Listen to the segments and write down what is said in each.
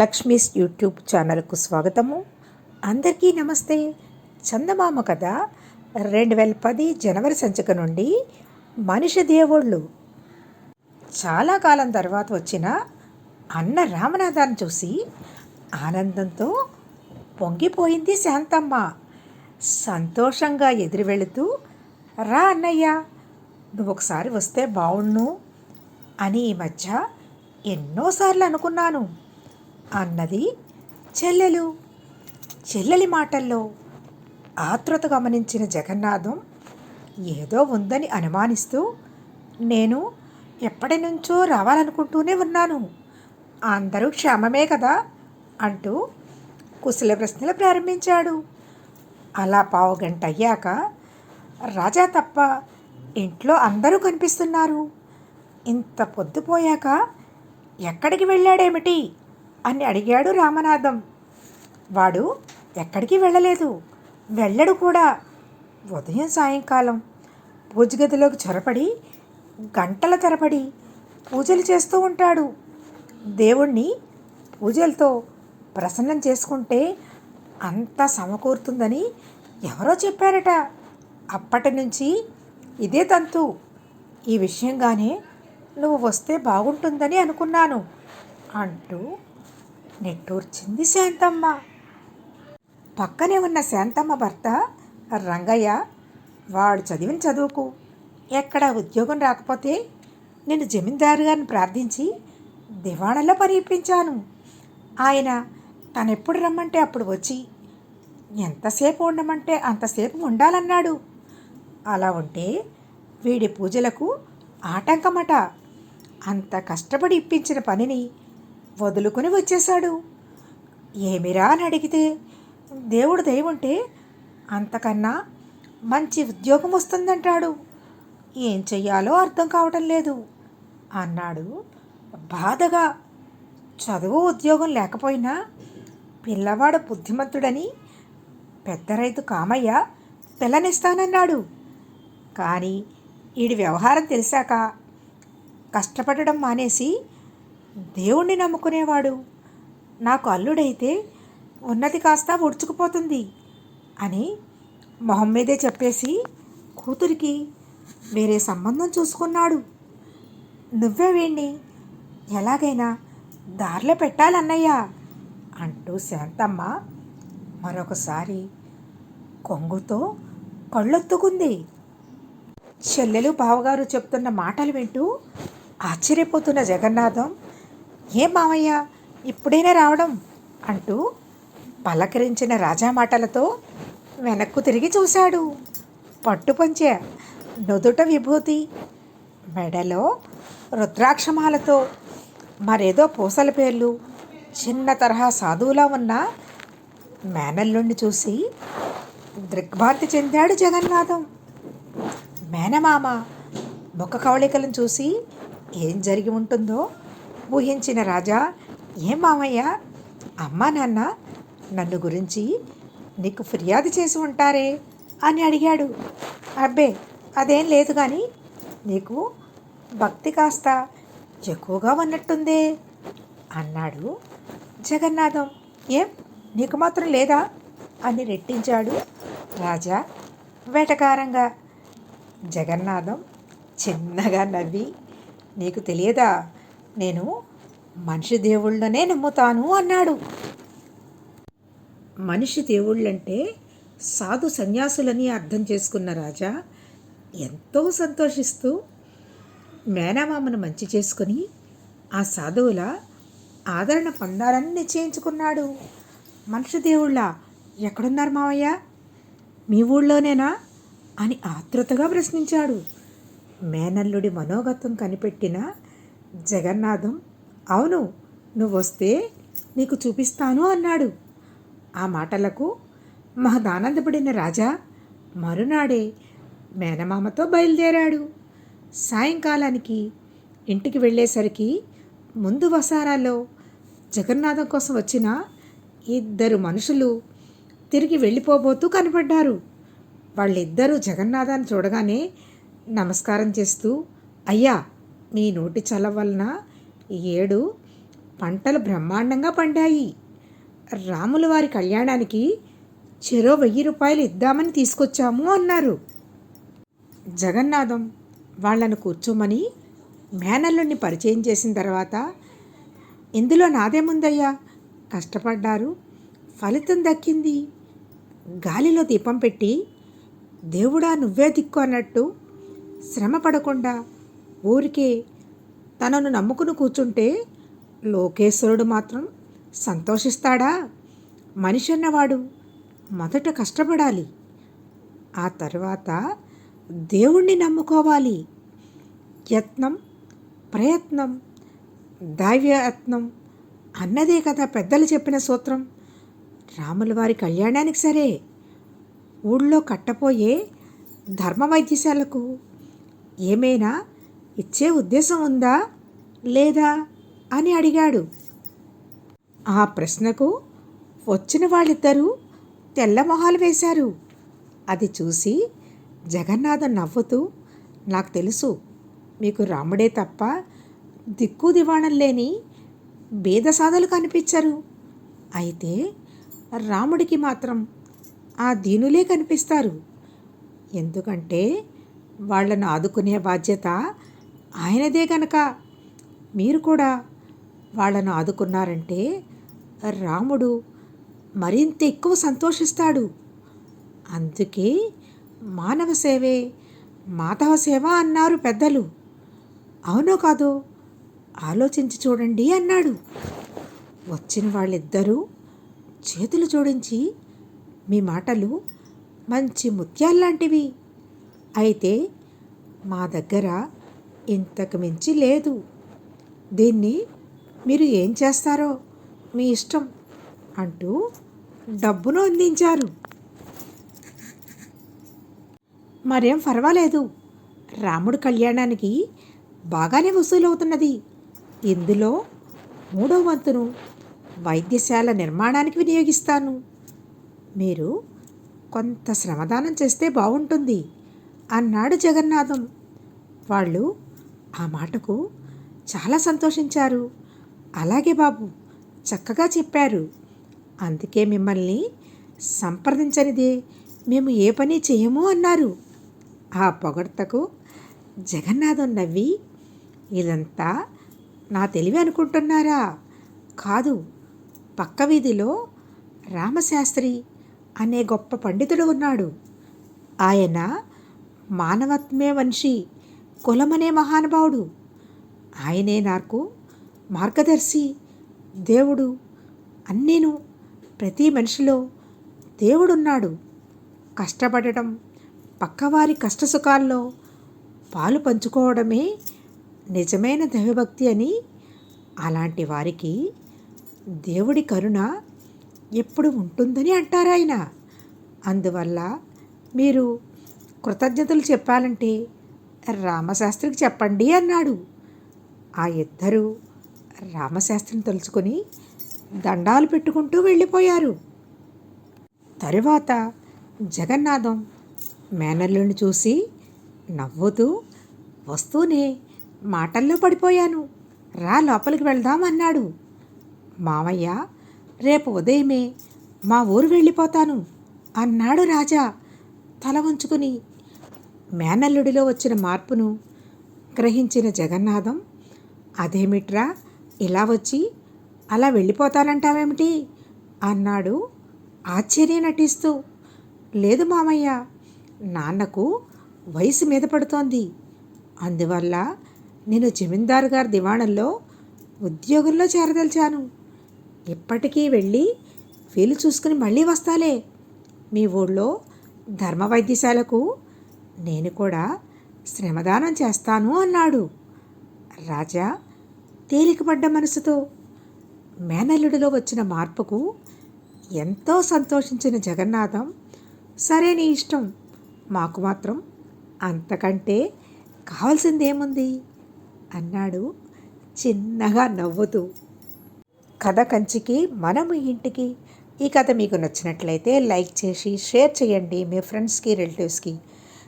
Lakshmi's YouTube ఛానల్కు స్వాగతము. అందరికీ నమస్తే. చందమామ కథ రెండు వేల పది జనవరి సంచిక నుండి మనిషి దేవుళ్ళు. చాలా కాలం తర్వాత వచ్చిన అన్న రామనాథాన్ని చూసి ఆనందంతో పొంగిపోయింది శాంతమ్మ. సంతోషంగా ఎదురు వెళుతూ రా అన్నయ్య నువ్వు ఒకసారి వస్తే బావుణ్ణు అని ఈ మధ్య ఎన్నోసార్లు అనుకున్నాను. అన్నది చెల్లెలు. చెల్లెలి మాటల్లో ఆతృత గమనించిన జగన్నాథం ఏదో ఉందని అనుమానిస్తూ నేను ఎప్పటి నుంచో రావాలనుకుంటూనే ఉన్నాను. అందరూ క్షేమమే కదా అంటూ కుశల ప్రశ్నలు ప్రారంభించాడు. అలా పావు గంట అయ్యాక రాజా తప్ప ఇంట్లో అందరూ కనిపిస్తున్నారు. ఇంత పొద్దుపోయాక ఎక్కడికి వెళ్ళాడేమిటి? అని అడిగాడు రామనాథం. వాడు ఎక్కడికి వెళ్ళలేదు. వెళ్ళడు కూడా. ఉదయం సాయంకాలం పూజ గదిలోకి చొరపడి గంటల తరబడి పూజలు చేస్తూ ఉంటాడు. దేవుణ్ణి పూజలతో ప్రసన్నం చేసుకుంటే అంత సమకూరుతుందని ఎవరో చెప్పారట. అప్పటి నుంచి ఇదే తంతు. ఈ విషయంగానే నువ్వు వస్తే బాగుంటుందని అనుకున్నాను అంటూ నిట్టూర్చింది శాంతమ్మ. పక్కనే ఉన్న శాంతమ్మ భర్త రంగయ్య వాడు చదివిన చదువుకు ఎక్కడ ఉద్యోగం రాకపోతే నేను జమీందారు గారిని ప్రార్థించి దివాణలో పని ఇప్పించాను ఆయన తనెప్పుడు రమ్మంటే అప్పుడు వచ్చి ఎంతసేపు ఉండమంటే అంతసేపు ఉండాలన్నాడు. అలా ఉంటే వీడి పూజలకు ఆటంకమట. అంత కష్టపడి ఇప్పించిన పనిని వదులుకొని వచ్చేశాడు. ఏమిరా అని అడిగితే దేవుడు దయవుంటే అంతకన్నా మంచి ఉద్యోగం వస్తుందంటాడు. ఏం చెయ్యాలో అర్థం కావటం లేదు అన్నాడు. బాధగా చదువు ఉద్యోగం లేకపోయినా పిల్లవాడు బుద్ధిమంతుడని పెద్ద రైతు కామయ్య పిల్లనిస్తానన్నాడు. కానీ ఈడి వ్యవహారం తెలిసాక కష్టపడడం మానేసి దేవుణ్ణి నమ్ముకునేవాడు. నాకు అల్లుడైతే ఉన్నది కాస్త ఉడుచుకుపోతుంది అని మొహం మీదే చెప్పేసి కూతురికి వేరే సంబంధం చూసుకున్నాడు. నువ్వే వీణ్ణి ఎలాగైనా దారిలో పెట్టాలన్నయ్యా అంటూ శాంతమ్మ మరొకసారి కొంగుతో కళ్ళొత్తుకుంది. చెల్లెలు బావగారు చెప్తున్న మాటలు వింటూ ఆశ్చర్యపోతున్న జగన్నాథం ఏ మావయ్య ఇప్పుడైనా రావడం? అంటూ పలకరించిన రాజా మాటలతో వెనక్కు తిరిగి చూశాడు. పట్టుపంచె నుదుట విభూతి మెడలో రుద్రాక్షమాలతో మరేదో పూసల పేర్లు చిన్న తరహా సాధువులా ఉన్న మేనల్లుండి చూసి దృగ్భాంతి చెందాడు జగన్నాథం. మేనమామ ముఖ కవళికలను చూసి ఏం జరిగి ఉంటుందో ఊహించిన రాజా ఏం మామయ్య అమ్మా నాన్న నన్ను గురించి నీకు ఫిర్యాదు చేసి ఉంటారే? అని అడిగాడు. అబ్బే అదేం లేదు కానీ నీకు భక్తి కాస్త ఎక్కువగా ఉన్నట్టుందే అన్నాడు జగన్నాథం. ఏం నీకు మాత్రం లేదా? అని రెట్టించాడు రాజా వేటకారంగా. జగన్నాథం చిన్నగా నవ్వి నీకు తెలియదా? నేను మనిషి దేవుళ్ళనే నమ్ముతాను అన్నాడు. మనిషి దేవుళ్ళంటే సాధు సన్యాసులని అర్థం చేసుకున్న రాజా ఎంతో సంతోషిస్తూ మేనమామను మంచి చేసుకుని ఆ సాధువుల ఆదరణ పొందాలని నిశ్చయించుకున్నాడు మనిషి దేవుళ్ళ ఎక్కడున్నారు మావయ్య? మీ ఊళ్ళోనేనా? అని ఆతృతగా ప్రశ్నించాడు. మేనల్లుడి మనోగతం కనిపెట్టిన జగన్నాథం అవును నువ్వు వస్తే నీకు చూపిస్తాను అన్నాడు. ఆ మాటలకు మహదానందపడిన రాజా మరునాడే మేనమామతో బయలుదేరాడు. సాయంకాలానికి ఇంటికి వెళ్ళేసరికి ముందు వసారాల్లో జగన్నాథం కోసం వచ్చిన ఇద్దరు మనుషులు తిరిగి వెళ్ళిపోబోతూ కనపడ్డారు. వాళ్ళిద్దరూ జగన్నాథాన్ని చూడగానే నమస్కారం చేస్తూ అయ్యా మీ నోటి చల వలన ఏడు పంటలు బ్రహ్మాండంగా పండాయి. రాముల వారి కళ్యాణానికి చెరో వెయ్యి రూపాయలు ఇద్దామని తీసుకొచ్చాము అన్నారు. జగన్నాథం వాళ్ళను కూర్చోమని మేనల్లుని పరిచయం చేసిన తర్వాత ఇందులో నాదేముందయ్యా? కష్టపడ్డారు. ఫలితం దక్కింది. గాలిలో దీపం పెట్టి దేవుడా నువ్వే దిక్కు అన్నట్టు శ్రమ పడకుండా ఊరికే తనను నమ్ముకుని కూర్చుంటే లోకేశ్వరుడు మాత్రం సంతోషిస్తాడా? మనిషి అన్నవాడు మొదట కష్టపడాలి. ఆ తర్వాత దేవుణ్ణి నమ్ముకోవాలి. యత్నం ప్రయత్నం దైవ్యయత్నం అన్నదే కదా పెద్దలు చెప్పిన సూత్రం. రాముల వారి కళ్యాణానికి సరే. ఊళ్ళో కట్టపోయే ధర్మ వైద్యశాలకు ఏమైనా ఇచ్చే ఉద్దేశం ఉందా లేదా అని అడిగాడు. ఆ ప్రశ్నకు వచ్చిన వాళ్ళిద్దరూ తెల్ల మొహాలు వేశారు. అది చూసి జగన్నాథం నవ్వుతూ నాకు తెలుసు మీకు రాముడే తప్ప దిక్కు దివాణం లేని భేదసాదలు కనిపించరు. అయితే రాముడికి మాత్రం ఆ దీనులే కనిపిస్తారు. ఎందుకంటే వాళ్ళను ఆదుకునే బాధ్యత ఆయనదే గనక. మీరు కూడా వాళ్ళను ఆదుకున్నారంటే రాముడు మరింత ఎక్కువ సంతోషిస్తాడు. అందుకే మానవ సేవే మాధవ సేవ అన్నారు పెద్దలు. అవునో కాదో? ఆలోచించి చూడండి అన్నాడు. వచ్చిన వాళ్ళిద్దరూ చేతులు జోడించి మీ మాటలు మంచి ముత్యాల్లాంటివి. అయితే మా దగ్గర ఇంతకు మించి లేదు. దీన్ని మీరు ఏం చేస్తారో మీ ఇష్టం అంటూ డబ్బును అందించారు. మరేం పర్వాలేదు రాముడు కళ్యాణానికి బాగానే వసూలవుతున్నది. ఇందులో మూడో వంతును వైద్యశాల నిర్మాణానికి వినియోగిస్తాను. మీరు కొంత శ్రమదానం చేస్తే బాగుంటుంది అన్నాడు జగన్నాథం. వాళ్ళు ఆ మాటకు చాలా సంతోషించారు. అలాగే బాబు చక్కగా చెప్పారు. అందుకే మిమ్మల్ని సంప్రదించనిదే మేము ఏ పని చేయము అన్నారు. ఆ పొగడ్తకు జగన్నాథం నవ్వి ఇదంతా నా తెలివి అనుకుంటున్నారా? కాదు పక్క వీధిలో రామశాస్త్రి అనే గొప్ప పండితుడు ఉన్నాడు. ఆయన మానవత్మే మనిషి కులమనే మహానుభావుడు. ఆయనే నాకు మార్గదర్శి దేవుడు. అన్నీను ప్రతి మనిషిలో దేవుడున్నాడు. కష్టపడటం పక్కవారి కష్టసుఖాల్లో పాలు పంచుకోవడమే నిజమైన దైవభక్తి అని అలాంటి వారికి దేవుడి కరుణ ఎప్పుడు ఉంటుందని అంటారాయన అందువల్ల మీరు కృతజ్ఞతలు చెప్పాలంటే రామశాస్త్రికి చెప్పండి అన్నాడు. ఆ ఇద్దరూ రామశాస్త్రిని తలుచుకొని దండాలు పెట్టుకుంటూ వెళ్ళిపోయారు. తరువాత జగన్నాథం మేనల్లుని చూసి నవ్వుతూ వస్తూనే మాటల్లో పడిపోయాను. రా లోపలికి వెళ్దాం అన్నాడు. మామయ్య రేపు ఉదయమే మా ఊరు వెళ్ళిపోతాను అన్నాడు రాజా తల వంచుకుని. మేనల్లుడిలో వచ్చిన మార్పును గ్రహించిన జగన్నాథం అదేమిట్రా ఇలా వచ్చి అలా వెళ్ళిపోతానంటావేమిటి? అన్నాడు ఆశ్చర్య నటిస్తూ. లేదు మామయ్య నాన్నకు వయసు మీద పడుతోంది. అందువల్ల నేను జమీందారు గారి దివాణంలో ఉద్యోగంలో చేరదలిచాను. ఇప్పటికీ వెళ్ళి వీలు చూసుకుని మళ్ళీ వస్తాలే. మీ ఊళ్ళో ధర్మ వైద్యశాలకు నేను కూడా శ్రమదానం చేస్తాను అన్నాడు. రాజా తేలికపడ్డ మనసుతో మేనల్లుడిలో వచ్చిన మార్పుకు ఎంతో సంతోషించిన జగన్నాథం సరే నీ ఇష్టం మాకు మాత్రం అంతకంటే కావాల్సిందేముంది? అన్నాడు చిన్నగా నవ్వుతూ. కథ కంచికి మనము ఇంటికి ఈ కథ మీకు నచ్చినట్లయితే లైక్ చేసి షేర్ చేయండి. మీ ఫ్రెండ్స్కి రిలేటివ్స్కి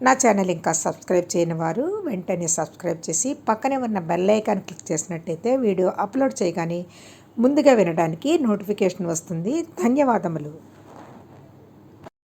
నా ఛానల్ ఇంకా సబ్స్క్రైబ్ చేయని వారు వెంటనే సబ్స్క్రైబ్ చేసి పక్కనే ఉన్న బెల్ ఐకాన్ క్లిక్ చేసినట్టయితే వీడియో అప్లోడ్ చేయగానే ముందుగా వినడానికి నోటిఫికేషన్ వస్తుంది. ధన్యవాదములు.